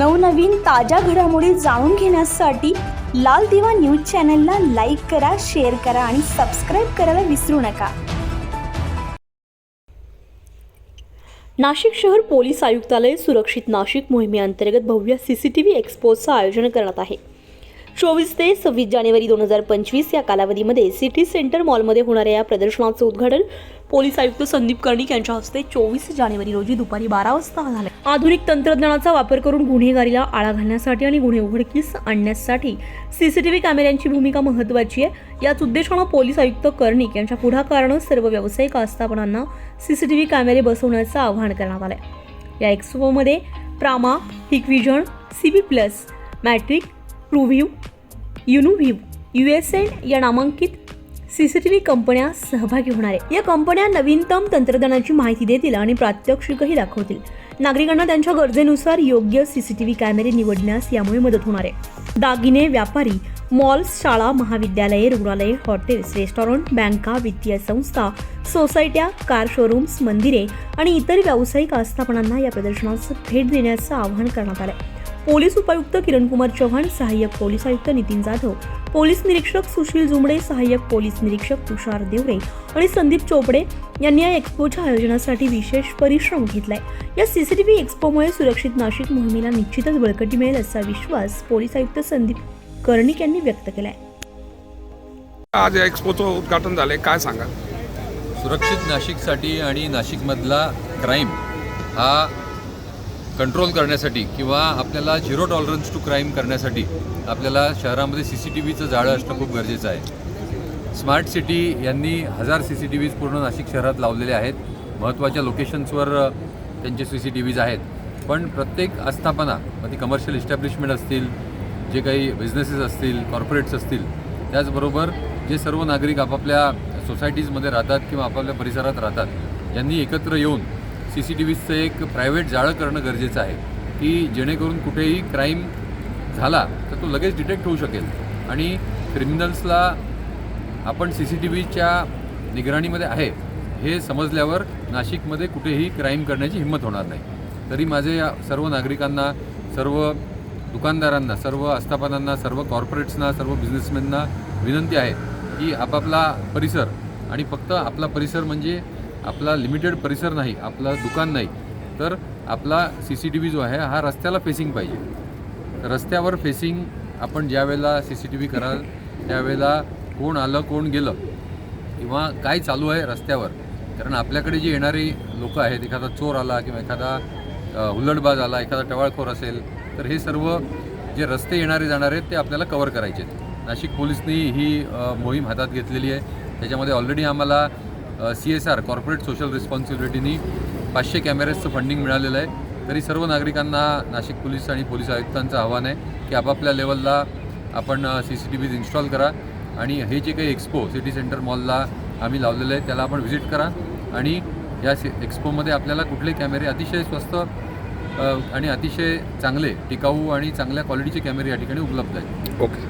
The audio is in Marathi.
नवनवीन ताज्या घडामोडी जाणून घेण्यासाठी लाल दिवा न्यूज चॅनलला लाईक करा शेअर करा आणि सबस्क्राईब करायला विसरू नका. नाशिक शहर पोलीस आयुक्तालय सुरक्षित नाशिक मोहिमेअंतर्गत भव्य सी सी टी व्ही एक्सपोजचं आयोजन करण्यात आहे. चोवीस ते सव्वीस जानेवारी दोन हजार पंचवीस या कालावधीमध्ये सिटी सेंटर मॉलमध्ये होणाऱ्या या प्रदर्शनाचं उद्घाटन पोलीस आयुक्त संदीप कर्णिक यांच्या हस्ते चोवीस जानेवारी रोजी दुपारी बारा वाजता झालं. आधुनिक तंत्रज्ञानाचा वापर करून गुन्हेगारीला आळा घालण्यासाठी आणि गुन्हे उघडकीस आणण्यासाठी सीसीटीव्ही कॅमेऱ्यांची भूमिका महत्त्वाची आहे. याच उद्देशानं पोलीस आयुक्त कर्णिक यांच्या पुढाकारानं सर्व व्यावसायिक आस्थापनांना सीसीटीव्ही कॅमेरे बसवण्याचं आवाहन करण्यात आलं या एक्सपोमध्ये Prama Hikvision C P Plus Matrix Trueview Uniview U S N या नामांकित सी सी टी व्ही कंपन्या सहभागी होणार आहे या कंपन्या नवीनतम तंत्रज्ञानाची माहिती देतील आणि प्रात्यक्षिकही दाखवतील. नागरिकांना त्यांच्या गरजेनुसार योग्य सी सी टी व्ही कॅमेरे निवडण्यास यामुळे मदत होणार आहे. दागिने व्यापारी मॉल्स शाळा महाविद्यालये रुग्णालये हॉटेल्स रेस्टॉरंट बँका वित्तीय संस्था सोसायट्या कार शोरूम्स मंदिरे आणि इतर व्यावसायिक आस्थापनांना या प्रदर्शनास भेट देण्याचं आवाहन करण्यात आलं आहे पोलीस उपायुक्त किरणकुमार चव्हाण सहाय्यक पोलीस आयुक्त नितीन जाधव पोलीस निरीक्षक सुशील जुमडे सहाय्यक पोलीस निरीक्षक तुषार देवरे आणि संदीप चोपडे यांनी या एक्स्पोच्या आयोजनासाठी विशेष परिश्रम घेतलाय. या सीसीटीव्ही एक्स्पोमुळे सुरक्षित नाशिक मोहिमेला निश्चितच बळकटी मिळेल असा विश्वास पोलीस आयुक्त संदीप कर्णिक यांनी व्यक्त केलाय. आज या एक्सपोचं उद्घाटन झालंय. काय सांगा सुरक्षित नाशिकसाठी आणि नाशिकमधला क्राईम हा कंट्रोल करण्यासाठी किंवा आपल्याला झिरो टॉलरन्स टू क्राईम करण्यासाठी आपल्याला शहरामध्ये सी सी टी व्हीचं जाळं असणं खूप गरजेचं आहे. स्मार्ट सिटी यांनी हजार सी सी टी व्हीज पूर्ण नाशिक शहरात लावलेले आहेत. महत्त्वाच्या लोकेशन्सवर त्यांचे सी सी टी व्हीज आहेत. पण प्रत्येक आस्थापना मग ती कमर्शियल इस्टॅब्लिशमेंट असतील जे काही बिझनेसेस असतील कॉर्पोरेट्स असतील त्याचबरोबर जे सर्व नागरिक आपापल्या सोसायटीजमध्ये राहतात किंवा आपापल्या परिसरात राहतात यांनी एकत्र येऊन सी सी टी व्हीचं एक प्रायव्हेट जाळं करणं गरजेचं आहे की जेणेकरून कुठेही क्राईम झाला तर तो लगेच डिटेक्ट होऊ शकेल. आणि क्रिमिनल्सला आपण सी सी टी व्हीच्या निगराणीमध्ये आहे हे समजल्यावर नाशिकमध्ये कुठेही क्राईम करण्याची हिंमत होणार नाही. तरी माझे सर्व नागरिकांना सर्व दुकानदारांना सर्व आस्थापनांना सर्व कॉर्पोरेट्सना सर्व बिझनेसमॅनना विनंती आहे की आपापला परिसर आणि फक्त आपला परिसर म्हणजे आपला लिमिटेड परिसर नाही आपलं दुकान नाही तर आपला सी सी टी व्ही जो आहे हा रस्त्याला फेसिंग पाहिजे. रस्त्यावर फेसिंग आपण ज्या वेळेला सी सी टी व्ही कराल त्यावेळेला कोण आलं कोण गेलं किंवा काय चालू आहे रस्त्यावर कारण आपल्याकडे जे येणारी लोक आहेत एखादा चोर आला किंवा एखादा हुल्लडबाज आला एखादा टवाळखोर असेल तर हे सर्व जे रस्ते येणारे जाणारे आहेत ते आपल्याला कवर करायचे आहेत. नाशिक पोलिसनी ही मोहीम हातात घेतलेली आहे. त्याच्यामध्ये ऑलरेडी आम्हाला C S R corporate social रिस्पॉन्सिबिलिटीनी पाचशे कॅमेरेजचं फंडिंग मिळालेलं आहे. तरी सर्व नागरिकांना नाशिक पोलीस आणि पोलीस आयुक्तांचं आव्हान आहे की आपापल्या लेवलला आपण C C T Vs install करा. आणि हे जे काही एक्सपो सिटी सेंटर मॉलला आम्ही लावलेलं आहे त्याला आपण व्हिजिट करा. आणि या से एक्सपोमध्ये आपल्याला कुठले कॅमेरे अतिशय स्वस्त आणि अतिशय चांगले टिकाऊ आणि चांगल्या क्वालिटीचे कॅमेरे या ठिकाणी उपलब्ध आहेत. ओके.